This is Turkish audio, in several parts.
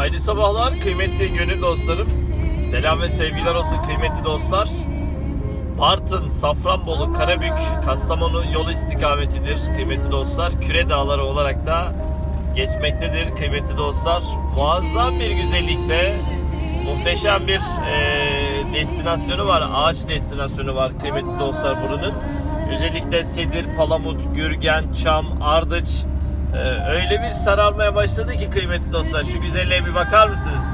Hayırlı sabahlar kıymetli gönül dostlarım. Selam ve sevgiler olsun kıymetli dostlar. Bartın, Safranbolu, Karabük, Kastamonu yolu istikametidir kıymetli dostlar. Küre Dağları olarak da geçmektedir kıymetli dostlar. Muazzam bir güzellikte muhteşem bir e, destinasyonu var. Ağaç destinasyonu var kıymetli dostlar buranın. Özellikle sedir, palamut, gürgen, çam, ardıç, ee, öyle bir sararmaya başladı ki kıymetli dostlar şu güzelliğe bir bakar mısınız?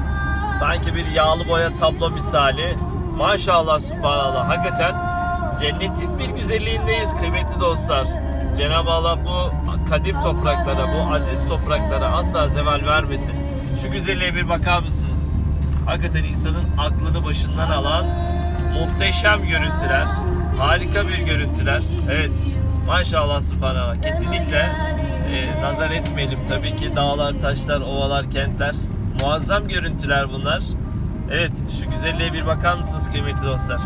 Sanki bir yağlı boya tablo misali. Maşallah subhanallah hakikaten cennetin bir güzelliğindeyiz kıymetli dostlar. Cenab-ı Allah bu kadim topraklara, bu aziz topraklara asla zeval vermesin. Şu güzelliğe bir bakar mısınız? Hakikaten insanın aklını başından alan muhteşem görüntüler, harika bir görüntüler. Evet, maşallah subhanallah. Kesinlikle nazar etmeyelim. Tabii ki dağlar, taşlar, ovalar, kentler. Muazzam görüntüler bunlar. Evet, şu güzelliğe bir bakar mısınız kıymetli dostlar?